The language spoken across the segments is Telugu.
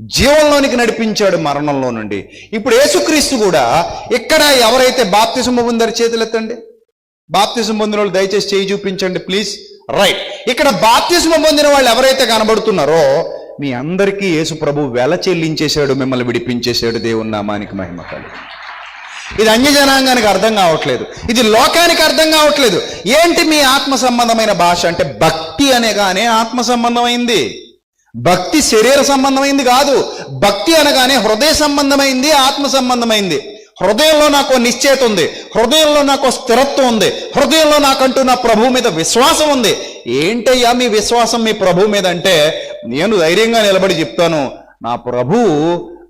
జీవంలోనికి నడిపించాడు మరణంలో నుండి. ఇప్పుడు యేసుక్రీస్తు కూడా ఇక్కడ ఎవరైతే బాప్తిసం పొందారు చేతులెత్తండి. బాప్తిసం పొందిన వాళ్ళు దయచేసి చేయి చూపించండి ప్లీజ్. రైట్. ఇక్కడ బాప్తిసం పొందిన వాళ్ళు ఎవరైతే కనబడుతున్నారో మీ అందరికీ యేసు ప్రభు వెల చెల్లించేశాడు మిమ్మల్ని విడిపించేశాడు. దేవుని నామానికి మహిమ కలుగు. ఇది అన్యజనాంగానికి అర్థం కావట్లేదు. ఇది లోకానికి అర్థం కావట్లేదు. ఏంటి మీ ఆత్మ సంబంధమైన భాష? అంటే భక్తి అనే కానీ ఆత్మ సంబంధమైంది. భక్తి శరీర సంబంధమైంది కాదు. భక్తి అనగానే హృదయ సంబంధమైంది ఆత్మ సంబంధమైంది. హృదయంలో నాకు నిశ్చయత ఉంది. హృదయంలో నాకు స్థిరత్వం ఉంది. హృదయంలో నాకంటూ నా ప్రభు మీద విశ్వాసం ఉంది. ఏంటయ్యా మీ విశ్వాసం మీ ప్రభు మీద అంటే నేను ధైర్యంగా నిలబడి చెప్తాను నా ప్రభు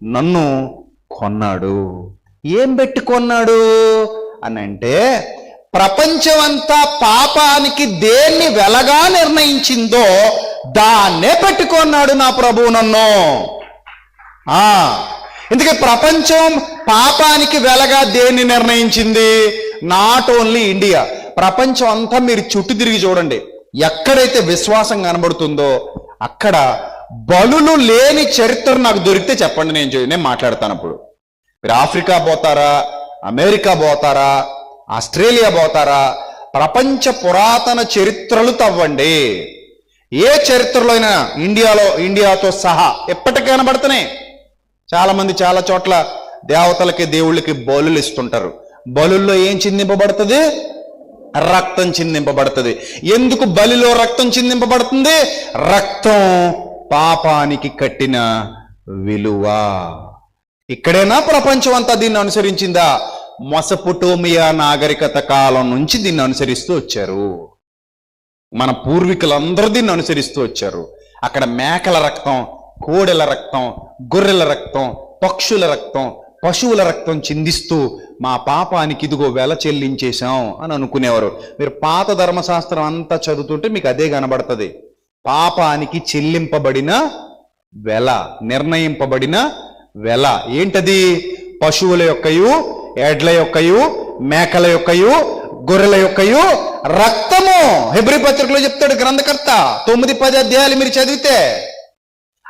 నన్ను కొన్నాడు. ఏం పెట్టి కొన్నాడు? అని అంటే ప్రపంచమంతా పాపానికి దేన్ని వెలగా నిర్ణయించిందో దాన్నే పెట్టుకున్నాడు నా ప్రభు నన్ను. ఆ ఇందుకే ప్రపంచం పాపానికి వెలగా దేన్ని నిర్ణయించింది? Not only India. ప్రపంచం అంతా మీరు చుట్టూ తిరిగి చూడండి. ఎక్కడైతే విశ్వాసం కనబడుతుందో అక్కడ బలులు లేని చరిత్ర నాకు దొరికితే చెప్పండి నేను నేను మాట్లాడతాను అప్పుడు. మీరు ఆఫ్రికా పోతారా? అమెరికా పోతారా? ఆస్ట్రేలియా పోతారా? ప్రపంచ పురాతన చరిత్రలు తవ్వండి. ఏ చరిత్రలో అయినా ఇండియాలో ఇండియాతో సహా ఎప్పటికీ కనబడుతున్నాయి చాలామంది చాలా చోట్ల దేవతలకి దేవుళ్ళకి బలులు ఇస్తుంటారు. బలుల్లో ఏం చిందింపబడుతుంది? రక్తం చిందింపబడుతుంది. ఎందుకు బలిలో రక్తం చిందింపబడుతుంది? రక్తం పాపానికి కట్టిన విలువ. ఇక్కడైనా ప్రపంచం అంతా దీన్ని అనుసరించిందా? మొసపుటోమియా నాగరికత కాలం నుంచి దీన్ని అనుసరిస్తూ వచ్చారు. మన పూర్వీకులందరూ దీన్ని అనుసరిస్తూ వచ్చారు. అక్కడ మేకల రక్తం కోడెల రక్తం గొర్రెల రక్తం పక్షుల రక్తం పశువుల రక్తం చిందిస్తూ మా పాపానికి ఇదిగో వెల చెల్లించేశాం అని అనుకునేవారు. మీరు పాత ధర్మశాస్త్రం అంతా చదువుతుంటే మీకు అదే కనబడుతుంది. పాపానికి చెల్లింపబడిన వెల నిర్ణయింపబడిన వెల. ఏంటది? పశువుల యొక్కయు ఎడ్ల యొక్కయు మేకల యొక్కయు గొర్రెల యొక్కయు రక్తము. హెబ్రి పత్రికలో చెప్తాడు గ్రంథకర్త. తొమ్మిది పది అధ్యాయాలు మీరు చదివితే.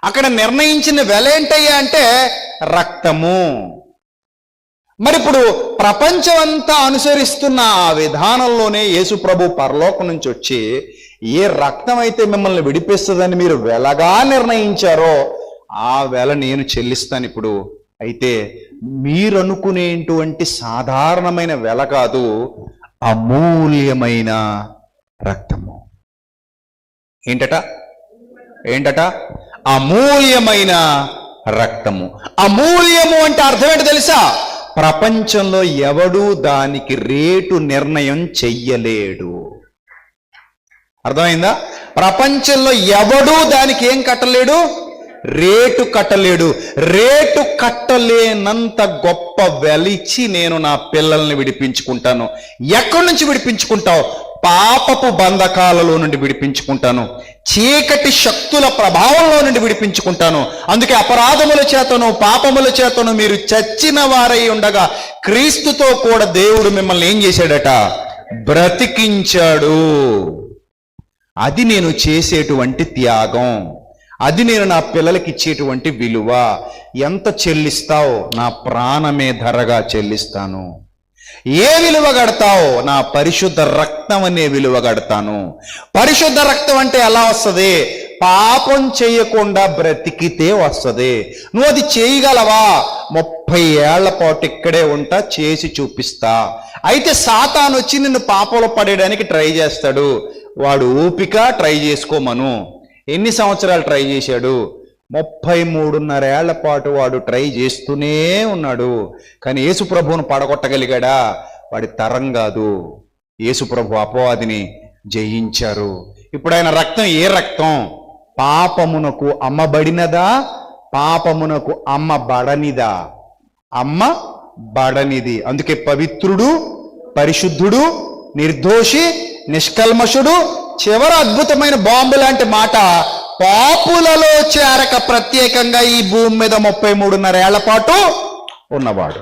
అక్కడ నిర్ణయించిన వెల ఏంటయ్యా అంటే రక్తము. మరి ఇప్పుడు ప్రపంచం అంతా అనుసరిస్తున్న ఆ విధానంలోనే యేసు ప్రభు పరలోకం నుంచి వచ్చి ఏ రక్తం అయితే మిమ్మల్ని విడిపిస్తుందని మీరు వెలగా నిర్ణయించారో ఆ వెల నేను చెల్లిస్తాను ఇప్పుడు. అయితే మీరు అనుకునేటువంటి సాధారణమైన వెల కాదు. అమూల్యమైన రక్తము. ఏంటట? ఏంటట? అమూల్యమైన రక్తము. అమూల్యము అంటే అర్థం ఏంటో తెలుసా? ప్రపంచంలో ఎవడూ దానికి రేటు నిర్ణయం చెయ్యలేడు. అర్థమైందా? ప్రపంచంలో ఎవడూ దానికి ఏం కట్టలేడు? రేటు కట్టలేడు రేటు కట్టలేనంత గొప్ప వెలిచి నేను నా పిల్లల్ని విడిపించుకుంటాను. ఎక్కడి నుంచి విడిపించుకుంటావు? పాపపు బంధకాలలో నుండి విడిపించుకుంటాను. చీకటి శక్తుల ప్రభావంలో నుండి విడిపించుకుంటాను. అందుకే అపరాధముల చేతను పాపముల చేతను మీరు చచ్చిన వారై ఉండగా క్రీస్తుతో కూడా దేవుడు మిమ్మల్ని ఏం చేశాడట? బ్రతికించాడు. అది నేను చేసేటువంటి త్యాగం. అది నేను నా పిల్లలకి ఇచ్చేటువంటి విలువ. ఎంత చెల్లిస్తావు? నా ప్రాణమే ధరగా చెల్లిస్తాను. ఏ విలువ కడతావు? నా పరిశుద్ధ రక్తం అనే విలువ కడతాను. పరిశుద్ధ రక్తం అంటే ఎలా వస్తుంది? పాపం చేయకుండా బ్రతికితే వస్తుంది. నువ్వు అది చేయగలవా? ముప్పై ఏళ్ళ పాటు ఇక్కడే ఉంటా చేసి చూపిస్తా. అయితే సాతాను వచ్చి నిన్ను పాపంలో పడేయడానికి ట్రై చేస్తాడు. వాడు ఓపిక ట్రై చేసుకోమను. ఎన్ని సంవత్సరాలు ట్రై చేశాడు? ముప్పై మూడున్నర ఏళ్ళ పాటు వాడు ట్రై చేస్తూనే ఉన్నాడు. కానీ యేసు ప్రభువును పడగొట్టగలిగాడా? వాడి తరం కాదు. యేసు ప్రభు అపవాదిని జయించారు. ఇప్పుడు ఆయన రక్తం ఏ రక్తం? పాపమునకు అమ్మబడినదా? పాపమునకు అమ్మబడనిదా? అమ్మ బడనిది అందుకే పవిత్రుడు పరిశుద్ధుడు నిర్దోషి నిష్కల్మషుడు చివర అద్భుతమైన బాంబు లాంటి మాట పాపులలో చేరక ప్రత్యేకంగా ఈ భూమి మీద ముప్పై మూడున్నర ఏళ్ళ పాటు ఉన్నవాడు.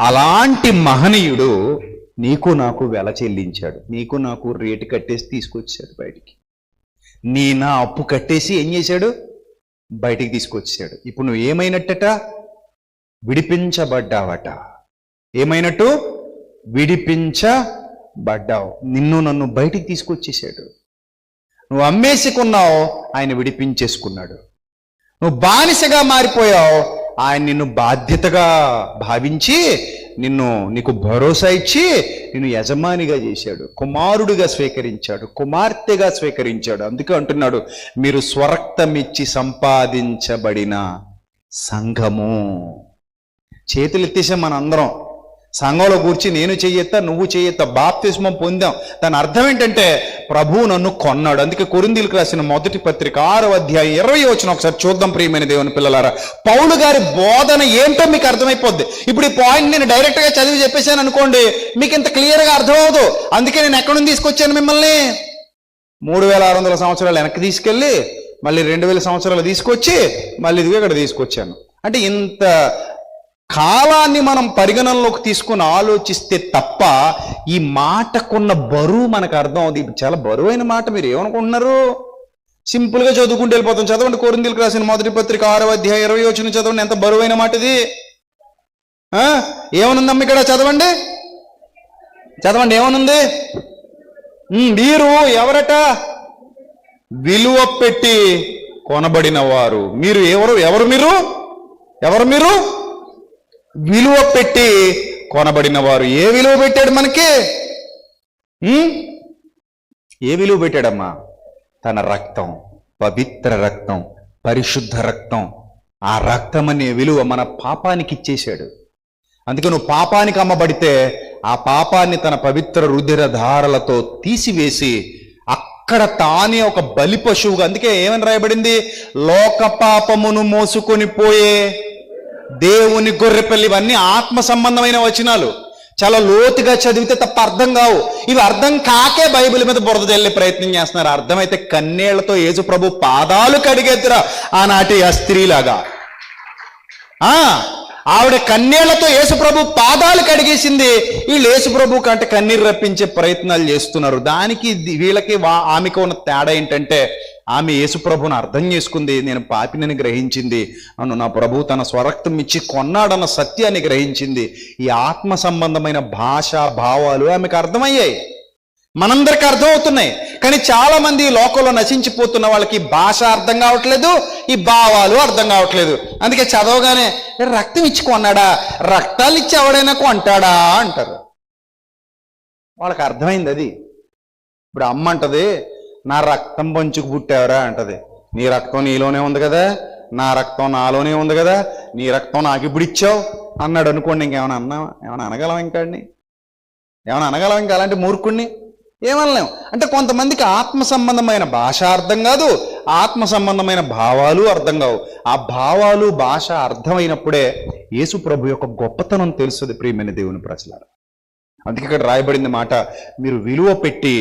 అలాంటి మహనీయుడు నీకు నాకు వెల చెల్లించాడు. నీకు నాకు రేటు కట్టేసి తీసుకొచ్చాడు బయటికి. నీ నా అప్పు కట్టేసి ఏం చేశాడు? బయటికి తీసుకొచ్చాడు. ఇప్పుడు నువ్వు ఏమైనట్టట? విడిపించబడ్డావట. ఏమైనట్టు? విడిపించ పడ్డావు. నిన్ను నన్ను బయటికి తీసుకొచ్చేసాడు. నువ్వు అమ్మేసుకున్నావు ఆయన విడిపించేసుకున్నాడు. నువ్వు బానిసగా మారిపోయావు ఆయన నిన్ను బాధ్యతగా భావించి నిన్ను నీకు భరోసా ఇచ్చి నిన్ను యజమానిగా చేశాడు. కుమారుడిగా స్వీకరించాడు కుమార్తెగా స్వీకరించాడు. అందుకే అంటున్నాడు మీరు స్వరక్తమిచ్చి సంపాదించబడిన సంఘము. చేతులు ఎత్తేసాం మన అందరం సంఘంలో కూర్చి నేను చెయ్యెత్తా నువ్వు చెయ్యెత్తా బాప్తిస్మం పొందాం. దాని అర్థం ఏంటంటే ప్రభువు నన్ను కొన్నాడు. అందుకే కొరిందీలకు రాసిన మొదటి పత్రిక ఆరో అధ్యాయం ఇరవై వచ్చిన ఒకసారి చూద్దాం ప్రియమైన దేవుని పిల్లలారా. పౌలు గారి బోధన ఏంటో మీకు అర్థమైపోద్ది. ఇప్పుడు ఈ పాయింట్ నేను డైరెక్ట్గా చదివి చెప్పేశాను అనుకోండి మీకు ఇంత క్లియర్గా అర్థమవుదు అందుకే నేను ఎక్కడి నుంచి తీసుకొచ్చాను మిమ్మల్ని? మూడు వేల ఆరు వందల సంవత్సరాలు వెనక్కి తీసుకెళ్ళి మళ్ళీ రెండు వేల సంవత్సరాలు తీసుకొచ్చి మళ్ళీ ఇదిగో ఇక్కడ తీసుకొచ్చాను. అంటే ఇంత కాలాన్ని మనం పరిగణనలోకి తీసుకుని ఆలోచిస్తే తప్ప ఈ మాటకున్న బరువు మనకు అర్థం అవుతుంది ఇది చాలా బరువైన మాట మీరు ఏమనుకుంటున్నారు? సింపుల్గా చదువుకుంటూ వెళ్ళిపోతాం. చదవండి. కోరిందీలకు రాసిన మొదటి పత్రిక ఆరవ అధ్యాయ ఇరవై వచ్చిన చదవండి. ఎంత బరువైన మాట ఇది? ఏమనుందమ్మ ఇక్కడ? చదవండి. చదవండి. ఏమనుంది? మీరు ఎవరట? విలువ పెట్టి కొనబడిన వారు. మీరు ఎవరు? ఎవరు మీరు? ఎవరు మీరు? విలువ పెట్టి కొనబడిన వారు ఏ విలువ పెట్టాడు మనకి? ఉమ్? ఏ విలువ పెట్టాడమ్మా? తన రక్తం పవిత్ర రక్తం పరిశుద్ధ రక్తం. ఆ రక్తం అనే విలువ మన పాపానికి ఇచ్చేశాడు. అందుకే నువ్వు పాపానికి అమ్మబడితే ఆ పాపాన్ని తన పవిత్ర రుధిర ధారలతో తీసివేసి అక్కడ తానే ఒక బలి పశువుగా అందుకే ఏమని రాయబడింది? లోక పాపమును మోసుకొని పోయే దేవుని గొర్రెపల్లి ఇవన్నీ ఆత్మ సంబంధమైన వచనాలు. చాలా లోతుగా చదివితే తప్ప అర్థం కావు. ఇవి అర్థం కాకే బైబిల్ మీద బురద జల్లే ప్రయత్నం చేస్తున్నారు. అర్థమైతే కన్నేళ్ళతో యేసు ప్రభు పాదాలు కడిగెత్తురా ఆనాటి ఆ స్త్రీలాగా. ఆ ఆవిడ కన్నీళ్ళతో యేసుప్రభు పాదాలు కడిగేసింది. వీళ్ళు యేసుప్రభు కంటే కన్నీరు రప్పించే ప్రయత్నాలు చేస్తున్నారు. దానికి వీళ్ళకి వా- ఆమెకు ఉన్న తేడా ఏంటంటే ఆమె యేసుప్రభుని అర్థం చేసుకుంది నేను పాపినని గ్రహించింది అను నా ప్రభు తన స్వరక్తం ఇచ్చి కొన్నాడన్న సత్యాన్ని గ్రహించింది. ఈ ఆత్మ సంబంధమైన భాష భావాలు ఆమెకు అర్థమయ్యాయి. మనందరికి అర్థమవుతున్నాయి. కానీ చాలామంది లోకంలో నశించిపోతున్న వాళ్ళకి భాష అర్థం కావట్లేదు ఈ భావాలు అర్థం కావట్లేదు. అందుకే చదవగానే రక్తం ఇచ్చి కొన్నాడా? రక్తాలు ఇచ్చి ఎవడైనా కొంటాడా? అంటారు. వాళ్ళకి అర్థమైంది అది. ఇప్పుడు అమ్మ అంటది నా రక్తం పంచుకు పుట్టావరా అంటది. నీ రక్తం నీలోనే ఉంది కదా నా రక్తం నాలోనే ఉంది కదా నీ రక్తం నాకు ఇప్పుడు ఇచ్చావు అన్నాడు అనుకోండి ఇంకేమైనా అన్నా ఏమైనా అనగలం ఇంకాడిని అండి? ఏమైనా అనగలం ఇంకా అలాంటి మూర్ఖుణ్ణి? ఏమనలేం. అంటే కొంతమందికి ఆత్మ సంబంధమైన భాష అర్థం కాదు ఆత్మ సంబంధమైన భావాలు అర్థం కావు. ఆ భావాలు భాష అర్థమైనప్పుడే యేసు ప్రభు యొక్క గొప్పతనం తెలుస్తుంది ప్రియమైన దేవుని ప్రజలారు. అందుకే ఇక్కడ రాయబడింది మాట మీరు విలువ పెట్టి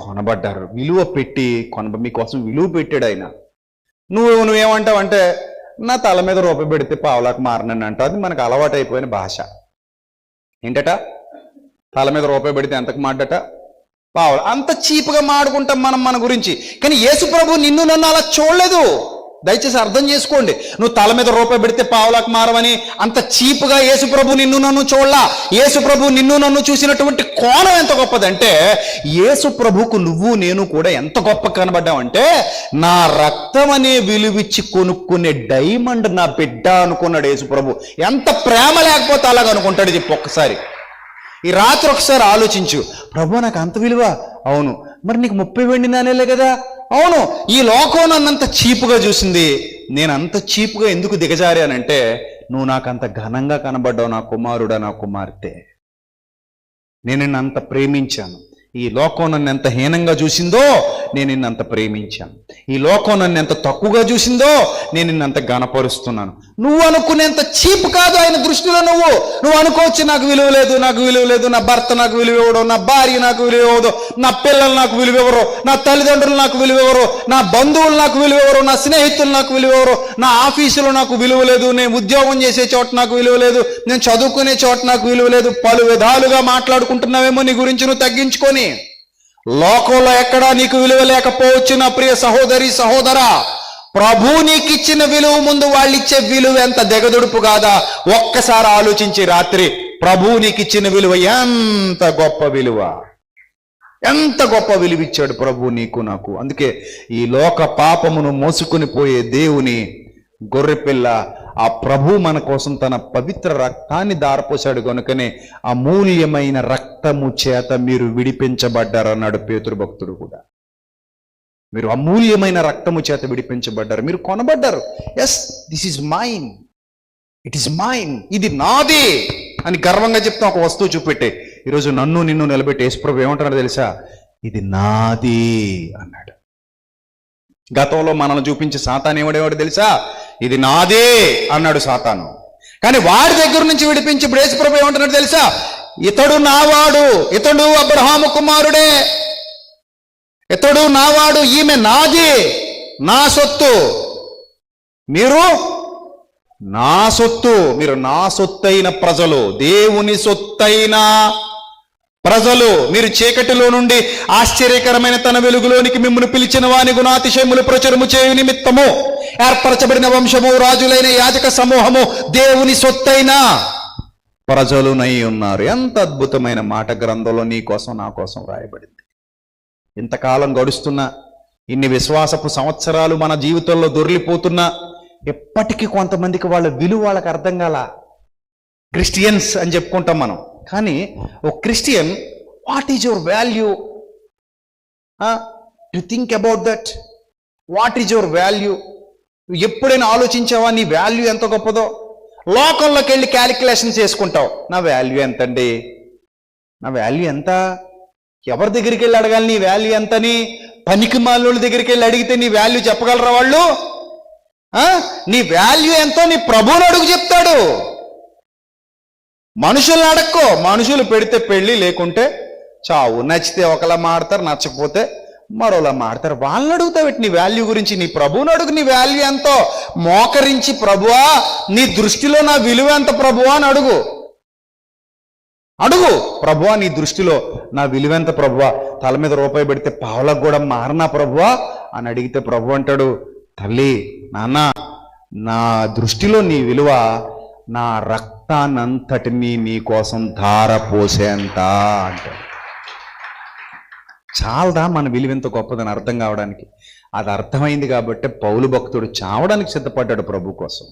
కొనబడ్డారు. విలువ పెట్టి కొన మీకోసం విలువ పెట్టాడు ఆయన. నువ్వు నువ్వేమంటావు అంటే నా తల మీద రూపాయి పెడితే పావులకు మారనని అంటావు. అది మనకు అలవాటు అయిపోయిన భాష. ఏంటట? తల మీద రూపాయి పెడితే ఎంతకు మాటట పావులు అంత చీప్గా మాడుకుంటాం మనం మన గురించి. కానీ యేసు ప్రభు నిన్ను నన్ను అలా చూడలేదు. దయచేసి అర్థం చేసుకోండి. నువ్వు తల మీద రూపాయి పెడితే పావులకు మారవని అంత చీప్గా యేసుప్రభు నిన్ను నన్ను చూడలా. యేసుప్రభు నిన్ను నన్ను చూసినటువంటి కోణం ఎంత గొప్పదంటే యేసుప్రభుకు నువ్వు నేను కూడా ఎంత గొప్ప కనబడ్డావంటే నా రక్తం అనే విలువిచ్చి కొనుక్కునే డైమండ్ నా బిడ్డ అనుకున్నాడు యేసుప్రభు. ఎంత ప్రేమ లేకపోతే అలాగ అనుకుంటాడు చెప్పు ఒక్కసారి. ఈ రాత్రి ఒకసారి ఆలోచించు. ప్రభు నాకు అంత విలువ? అవును. మరి నీకు ముప్పై వెండి నాణేలే కదా? అవును ఈ లోకం నన్నంత చీపుగా చూసింది. నేను అంత చీపుగా ఎందుకు దిగజారానంటే నువ్వు నాకు అంత ఘనంగా కనబడ్డావు నా కుమారుడా నా కుమార్తె. నేను నిన్ను అంత ప్రేమించాను. ఈ లోకం నన్ను ఎంత హీనంగా చూసిందో నేను నిన్నంత ప్రేమించాను ఈ లోకం నన్ను ఎంత తక్కువగా చూసిందో నేను నిన్నంత గణపరుస్తున్నాను నువ్వు అనుకునేంత చీప్ కాదు ఆయన దృష్టిలో నువ్వు నువ్వు అనుకోవచ్చు నాకు విలువ లేదు నాకు విలువ లేదు నా భర్త నాకు విలువ ఇవ్వడం నా భార్య నాకు విలువ ఇవ్వదు నా పిల్లలు నాకు విలువ ఇవ్వరు నా తల్లిదండ్రులు నాకు విలువ ఇవ్వరు నా బంధువులు నాకు విలువ ఇవ్వరు నా స్నేహితులు నాకు విలువ ఇవ్వరు నా ఆఫీసులో నాకు విలువ లేదు నేను ఉద్యోగం చేసే చోట నాకు విలువ లేదు నేను చదువుకునే చోట నాకు విలువ లేదు పలు విధాలుగా మాట్లాడుకుంటున్నావేమో నీ గురించి నువ్వు తగ్గించుకొని లోకంలో ఎక్కడా నీకు విలువ లేకపోవచ్చు నా ప్రియ సహోదరి సహోదరా? ప్రభు నీకిచ్చిన విలువ ముందు వాళ్ళిచ్చే విలువ ఎంత దిగదుడుపు కాదా? ఒక్కసారి ఆలోచించి రాత్రి ప్రభు నీకిచ్చిన విలువ ఎంత గొప్ప విలువ? ఎంత గొప్ప విలువ ఇచ్చాడు ప్రభు నీకు నాకు. అందుకే ఈ లోక పాపమును మోసుకుని పోయే దేవుని గొర్రెపిల్ల ఆ ప్రభు మన కోసం తన పవిత్ర రక్తాన్ని దారపోశాడు కనుకనే అమూల్యమైన రక్తము చేత మీరు విడిపించబడ్డారన్నాడు పేతురు భక్తుడు కూడా. మీరు అమూల్యమైన రక్తము చేత విడిపించబడ్డారు. మీరు కొనబడ్డారు. Yes this is mine it is mine ఇది నాదే అని గర్వంగా చెప్తాం ఒక వస్తువు చూపెట్టే. ఈరోజు నన్ను నిన్ను నిలబెట్టి. యేసుప్రభు ఏమంటున్నాడు తెలుసా? ఇది నాది అన్నాడు. గతంలో మనల్ని చూపించి సాతాను ఏమడేవాడు తెలుసా? ఇది నాదే అన్నాడు సాతాను. కానీ వాడి దగ్గర నుంచి విడిపించి ఇప్పుడు యేసుప్రభు ఏమంటున్నాడు తెలుసా? ఇతడు నావాడు ఇతడు అబ్రహాము కుమారుడే. ఇతడు నావాడు ఈమె నాది నా సొత్తు. మీరు నా సొత్తు మీరు నా సొత్తైన ప్రజలు దేవుని సొత్తైన ప్రజలు మీరు చీకటిలో నుండి ఆశ్చర్యకరమైన తన వెలుగులోనికి మిమ్మల్ని పిలిచిన వాని గుణాతిశయములు ప్రచురము చేయు నిమిత్తము. ఏర్పరచబడిన వంశము రాజులైన యాజక సమూహము దేవుని సొత్తైన. ప్రజలునై ఉన్నారు. ఎంత అద్భుతమైన మాట గ్రంథంలో నీ కోసం నా కోసం రాయబడింది ఇంతకాలం గడుస్తున్నా ఇన్ని విశ్వాసపు సంవత్సరాలు మన జీవితంలో దొర్లిపోతున్నా ఎప్పటికీ కొంతమందికి వాళ్ళ విలువ వాళ్ళకి అర్థం కాల? క్రిస్టియన్స్ అని చెప్పుకుంటాం మనం. కానీ ఒక Christian what is your value you think about that what is your value నువ్వు ఎప్పుడైనా ఆలోచించావా నీ వాల్యూ ఎంత గొప్పదో? లోకంలోకి వెళ్ళి క్యాలిక్యులేషన్ చేసుకుంటావు. నా వాల్యూ ఎంతండి? నా వాల్యూ ఎంత? ఎవరి దగ్గరికి వెళ్ళి అడగాలి నీ వాల్యూ ఎంతని? పనికి మాలోళ్ళ దగ్గరికి వెళ్ళి అడిగితే నీ వాల్యూ చెప్పగలరా వాళ్ళు? నీ వాల్యూ ఎంతో నీ ప్రభువుని అడుగు చెప్తాడు. మనుషుల్ని అడక్కో. మనుషులు పెడితే పెళ్ళి లేకుంటే చావు. నచ్చితే ఒకలా మాడతారు నచ్చకపోతే మరోలా మాడతారు. వాళ్ళని అడుగుతావు నీ వాల్యూ గురించి నీ ప్రభువుని అడుగు. నీ వాల్యూ ఎంతో? మోకరించి ప్రభువా నీ దృష్టిలో నా విలువ ఎంత? ప్రభువా అని అడుగు. అడుగు. ప్రభువా నీ దృష్టిలో నా విలువెంత ప్రభువా తల మీద రూపాయి పెడితే పావులకు కూడా మారనా ప్రభువా అని అడిగితే ప్రభు అంటాడు తల్లి నాన్న నా దృష్టిలో నీ విలువ నా రక్తానంతటినీ నీకోసం ధార పోసేంత అంటాడు. చాలదా మన విలువింత గొప్పదని అర్థం కావడానికి? అది అర్థమైంది కాబట్టి పౌలు భక్తుడు చావడానికి సిద్ధపడ్డాడు ప్రభు కోసం.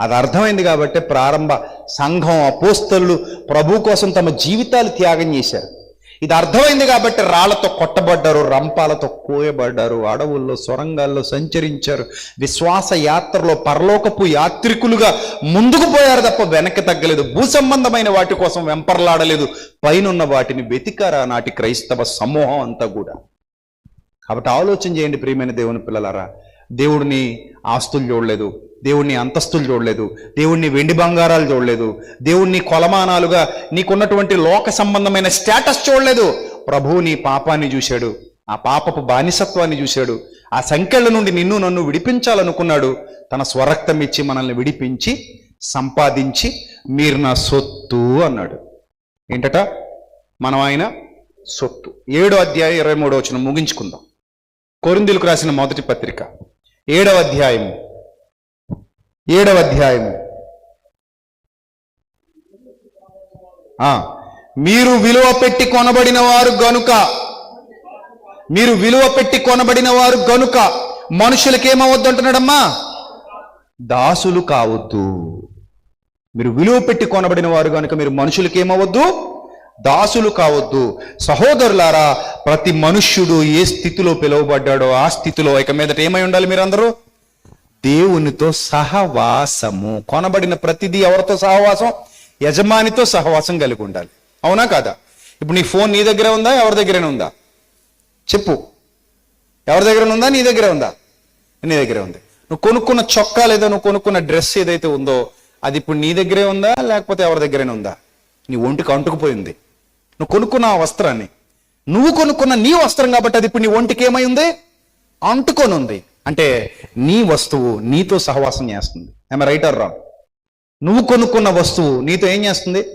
అది అర్థమైంది కాబట్టి ప్రారంభ సంఘం అపోస్తలు ప్రభు కోసం తమ జీవితాలు త్యాగం చేశారు. ఇది అర్థమైంది కాబట్టి రాళ్ళతో కొట్టబడ్డారు రంపాలతో కోయబడ్డారు అడవుల్లో సొరంగాల్లో సంచరించారు. విశ్వాస యాత్రలో పరలోకపు యాత్రికులుగా ముందుకు పోయారు తప్ప వెనక్కి తగ్గలేదు. భూ సంబంధమైన వాటి కోసం వెంపర్లాడలేదు. పైనున్న వాటిని వెతికారా నాటి క్రైస్తవ సమూహం అంతా కూడా? కాబట్టి ఆలోచన చేయండి ప్రియమైన దేవుని పిల్లలారా. దేవుడిని ఆస్తులు చూడలేదు. దేవుణ్ణి అంతస్తులు చూడలేదు దేవుణ్ణి వెండి బంగారాలు చూడలేదు దేవుణ్ణి కొలమానాలుగా నీకున్నటువంటి లోక సంబంధమైన స్టేటస్ చూడలేదు. ప్రభువు నీ పాపాన్ని చూశాడు ఆ పాపపు బానిసత్వాన్ని చూశాడు ఆ సంఖ్యల నుండి నిన్ను నన్ను విడిపించాలనుకున్నాడు. తన స్వరక్తం ఇచ్చి మనల్ని విడిపించి సంపాదించి మీరు నా సొత్తు అన్నాడు. ఏంటట? మనం ఆయన సొత్తు. ఏడో అధ్యాయం ఇరవై మూడో వచ్చిన ముగించుకుందాం. కొరిందులకు రాసిన మొదటి పత్రిక. ఏడవ అధ్యాయము. ఏడవ అధ్యాయము. ఆ, మీరు విలువ పెట్టి కొనబడిన వారు గనుక మీరు విలువ పెట్టి కొనబడిన వారు గనుక మనుషులకి ఏమవద్దు అంటున్నాడమ్మా దాసులు కావద్దు. మీరు విలువ పెట్టి కొనబడిన వారు కనుక మీరు మనుషులకి ఏమవద్దు దాసులు కావద్దు. సహోదరులారా ప్రతి మనుష్యుడు ఏ స్థితిలో పిలువబడ్డాడో ఆ స్థితిలో ఇక మీదట ఏమై ఉండాలి మీరందరూ? దేవునితో సహవాసము. కొనబడిన ప్రతిదీ ఎవరితో సహవాసం? యజమానితో సహవాసం కలిగి ఉండాలి. అవునా కాదా? ఇప్పుడు నీ ఫోన్ నీ దగ్గర ఉందా? ఎవరి దగ్గరైనా ఉందా? చెప్పు. ఎవరి దగ్గర ఉందా? నీ దగ్గర ఉందా? నీ దగ్గరే ఉంది. నువ్వు కొనుక్కున్న చొక్కా లేదా నువ్వు కొనుక్కున్న డ్రెస్ ఏదైతే ఉందో అది ఇప్పుడు నీ దగ్గరే ఉందా? లేకపోతే ఎవరి దగ్గరైనా ఉందా? నీ ఒంటికి అంటుకుపోయింది. నువ్వు కొనుక్కున్న ఆ వస్త్రాన్ని. నువ్వు కొనుక్కున్న నీ వస్త్రం కాబట్టి అది ఇప్పుడు నీ ఒంటికి ఏమై ఉంది? అంటుకొని ఉంది. అంటే నీ వస్తువు నీతో సహవాసం చేస్తుంది. ఆమె రైటర్ రా నువ్వు కొనుక్కున్న వస్తువు నీతో ఏం చేస్తుంది?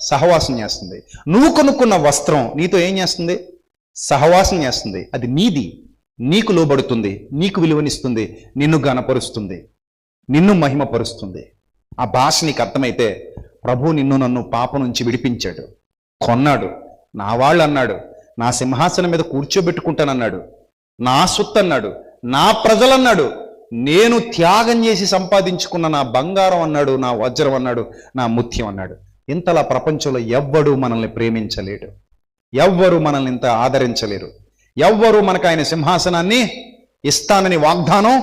సహవాసం చేస్తుంది. నువ్వు కొనుక్కున్న వస్త్రం నీతో ఏం చేస్తుంది? సహవాసం చేస్తుంది. అది నీది. నీకు లోబడుతుంది. నీకు విలువనిస్తుంది. నిన్ను గనపరుస్తుంది నిన్ను మహిమపరుస్తుంది. ఆ భాష నీకు అర్థమైతే ప్రభు నిన్ను నన్ను పాప నుంచి విడిపించాడు. కొన్నాడు. నా వాళ్ళు అన్నాడు నా సింహాసనం మీద కూర్చోబెట్టుకుంటానన్నాడు. నా సొత్తు అన్నాడు నా ప్రజలన్నాడు నేను త్యాగం చేసి సంపాదించుకున్న నా బంగారం అన్నాడు నా వజ్రం అన్నాడు నా ముత్యం అన్నాడు. ఇంతలా ప్రపంచంలో ఎవ్వడు మనల్ని ప్రేమించలేడు. ఎవ్వరు మనల్ని ఇంత ఆదరించలేరు. ఎవ్వరు మనకు ఆయన సింహాసనాన్ని ఇస్తానని వాగ్దానం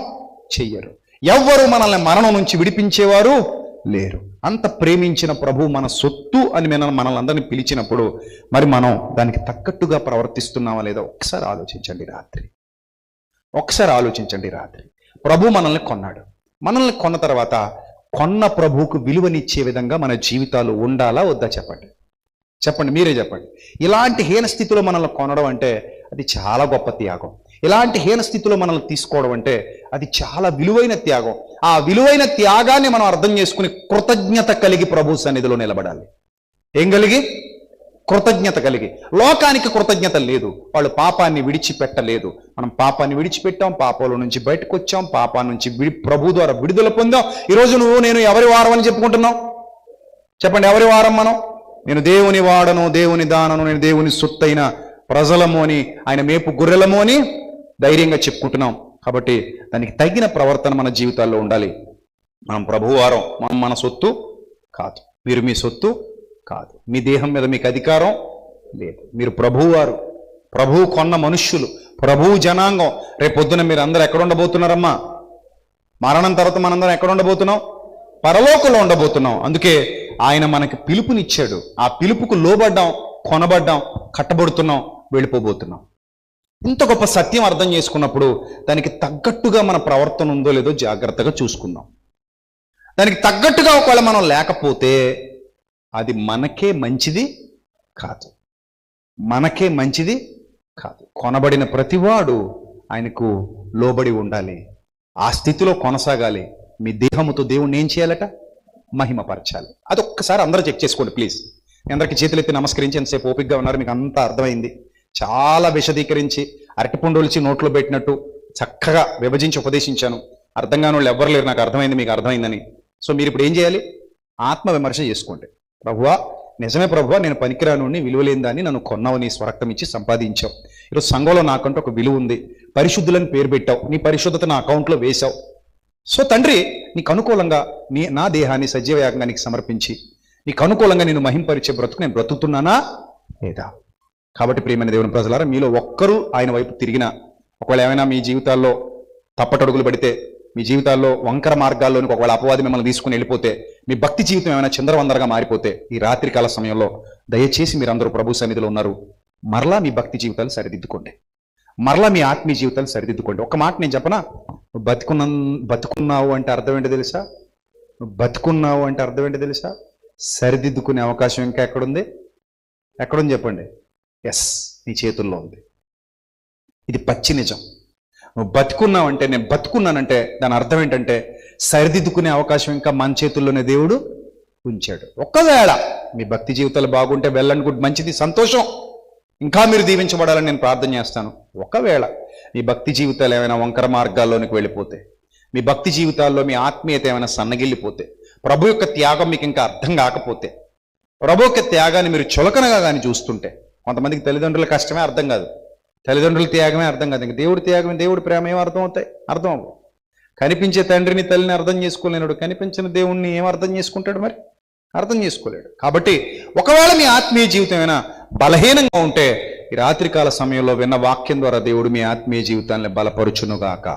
చెయ్యరు. ఎవ్వరు మనల్ని మరణం నుంచి విడిపించేవారు లేరు. అంత ప్రేమించిన ప్రభు మన సొత్తు అని మనం మనల్ని పిలిచినప్పుడు మరి మనం దానికి తగ్గట్టుగా ప్రవర్తిస్తున్నామా లేదో ఒకసారి ఆలోచించండి రాత్రి. ఒకసారి ఆలోచించండి రాత్రి. ప్రభు మనల్ని కొన్నాడు. మనల్ని కొన్న తర్వాత కొన్న ప్రభువుకు విలువనిచ్చే విధంగా మన జీవితాలు ఉండాలా వద్దా చెప్పండి? చెప్పండి మీరే చెప్పండి. ఇలాంటి హీన స్థితిలో మనల్ని కొనడం అంటే అది చాలా గొప్ప త్యాగం. ఇలాంటి హీన స్థితిలో మనల్ని తీసుకోవడం అంటే అది చాలా విలువైన త్యాగం. ఆ విలువైన త్యాగాన్ని మనం అర్థం చేసుకుని కృతజ్ఞత కలిగి ప్రభు సన్నిధిలో నిలబడాలి. ఏం కలిగి? కృతజ్ఞత కలిగి. లోకానికి కృతజ్ఞత లేదు. వాళ్ళు పాపాన్ని విడిచిపెట్టలేదు. మనం పాపాన్ని విడిచిపెట్టాం పాపంలో నుంచి బయటకు వచ్చాం పాపా నుంచి విడి ప్రభు ద్వారా విడుదల పొందాం. ఈరోజు నువ్వు నేను ఎవరి వారం అని చెప్పుకుంటున్నావు? చెప్పండి ఎవరి వారం మనం? నేను దేవుని వాడను దేవుని దానను నేను దేవుని సొత్తైన ప్రజలము అని ఆయన మేపు గొర్రెలము అని ధైర్యంగా చెప్పుకుంటున్నాం. కాబట్టి దానికి తగిన ప్రవర్తన మన జీవితాల్లో ఉండాలి. మనం ప్రభువారం మనం మన సొత్తు కాదు. మీరు మీ సొత్తు కాదు. మీ దేహం మీద మీకు అధికారం లేదు. మీరు ప్రభువారు ప్రభువు కొన్న మనుష్యులు. ప్రభువు జనాంగం. రేపు పొద్దున మీరు అందరూ ఎక్కడ ఉండబోతున్నారమ్మా? మరణం తర్వాత మనందరం ఎక్కడ ఉండబోతున్నాం? పరలోకంలో ఉండబోతున్నాం. అందుకే ఆయన మనకి పిలుపునిచ్చాడు. ఆ పిలుపుకు లోబడ్డాం కొనబడ్డాం కట్టబడుతున్నాం వెళ్ళిపోబోతున్నాం. ఇంత గొప్ప సత్యం అర్థం చేసుకున్నప్పుడు దానికి తగ్గట్టుగా మన ప్రవర్తన ఉందో లేదో జాగ్రత్తగా చూసుకుందాం. దానికి తగ్గట్టుగా ఒకవేళ మనం లేకపోతే అది మనకే మంచిది కాదు. మనకే మంచిది కాదు. కొనబడిన ప్రతివాడు ఆయనకు లోబడి ఉండాలి. ఆ స్థితిలో కొనసాగాలి. మీ దేహముతో దేవుణ్ణి ఏం చేయాలట? మహిమపరచాలి. అది ఒక్కసారి అందరూ చెక్ చేసుకోండి ప్లీజ్. అందరికీ చేతులెత్తి నమస్కరించి ఎంతసేపు ఓపికగా ఉన్నారు మీకు అంతా అర్థమైంది. చాలా విశదీకరించి అరటిపుండొలిచి నోట్లో పెట్టినట్టు చక్కగా విభజించి ఉపదేశించాను. అర్థం కాని వాళ్ళు ఎవరు లేరు నాకు అర్థమైంది మీకు అర్థమైందని. సో మీరు ఇప్పుడు ఏం చేయాలి? ఆత్మ విమర్శ చేసుకోండి. ప్రభువా నిజమే ప్రభువా నేను పనికిరాను విలువలేని దాన్ని నన్ను కొన్నావు నీ స్వరక్తం ఇచ్చి సంపాదించావు. ఈరోజు సంఘంలో నాకంటూ ఒక విలువ ఉంది. పరిశుద్ధులను పేరు పెట్టావు. నీ పరిశుద్ధత నా అకౌంట్లో వేశావు. సో తండ్రి నీకు అనుకూలంగా నీ నా దేహాన్ని సజీవ నీకు సమర్పించి నీకు అనుకూలంగా నేను మహింపరిచే బ్రతుకు నేను బ్రతుకుతున్నానా? లేదా? కాబట్టి ప్రియమైన దేవుని ప్రజలారా మీలో ఒక్కరూ ఆయన వైపు తిరిగినా ఒకవేళ ఏమైనా మీ జీవితాల్లో తప్పటడుగులు పడితే మీ జీవితాల్లో వంకర మార్గాల్లోనికి ఒకవేళ అపవాది మిమ్మల్ని తీసుకుని వెళ్ళిపోతే మీ భక్తి జీవితం ఏమైనా చంద్రవందరగా మారిపోతే ఈ రాత్రికాల సమయంలో దయచేసి మీరందరూ ప్రభు సన్నిధిలో ఉన్నారు. మరలా మీ భక్తి జీవితాలు సరిదిద్దుకోండి. మరలా మీ ఆత్మీయ జీవితాలు సరిదిద్దుకోండి. ఒక మాట నేను చెప్పనా? నువ్వు బతుకున్న బతుకున్నావు అంటే అర్థం ఏంటో తెలుసా? నువ్వు బతుకున్నావు అంటే అర్థం ఏంటో తెలుసా? సరిదిద్దుకునే అవకాశం ఇంకా ఎక్కడుంది? ఎక్కడుంది చెప్పండి? ఎస్ నీ చేతుల్లో ఉంది. ఇది పచ్చి నిజం. నువ్వు బతుకున్నావంటే నేను బతుకున్నానంటే దాని అర్థం ఏంటంటే సరిదిద్దుకునే అవకాశం ఇంకా మన చేతుల్లోనే దేవుడు ఉంచాడు. ఒక్కవేళ మీ భక్తి జీవితాలు బాగుంటే వెళ్ళండి గుడ్ మంచిది సంతోషం. ఇంకా మీరు దీవించబడాలని నేను ప్రార్థన చేస్తాను. ఒకవేళ మీ భక్తి జీవితాలు ఏమైనా వంకర మార్గాల్లోనికి వెళ్ళిపోతే మీ భక్తి జీవితాల్లో మీ ఆత్మీయత ఏమైనా సన్నగిల్లిపోతే ప్రభు యొక్క త్యాగం మీకు ఇంకా అర్థం కాకపోతే ప్రభు యొక్క త్యాగాన్ని మీరు చులకనగా కానీ చూస్తుంటే కొంతమందికి తల్లిదండ్రుల కష్టమే అర్థం కాదు. తల్లిదండ్రుల త్యాగమే అర్థం కాదు. ఇంకా దేవుడి త్యాగం దేవుడి ప్రేమ ఏం అర్థం అవుతాయి అర్థం అవ్వదు కనిపించే తండ్రిని తల్లిని అర్థం చేసుకోలేనాడు కనిపించిన దేవుణ్ణి ఏం అర్థం చేసుకుంటాడు మరి? అర్థం చేసుకోలేడు. కాబట్టి ఒకవేళ మీ ఆత్మీయ జీవితం ఏమైనా బలహీనంగా ఉంటే ఈ రాత్రికాల సమయంలో విన్న వాక్యం ద్వారా దేవుడు మీ ఆత్మీయ జీవితాన్ని బలపరుచునుగాక.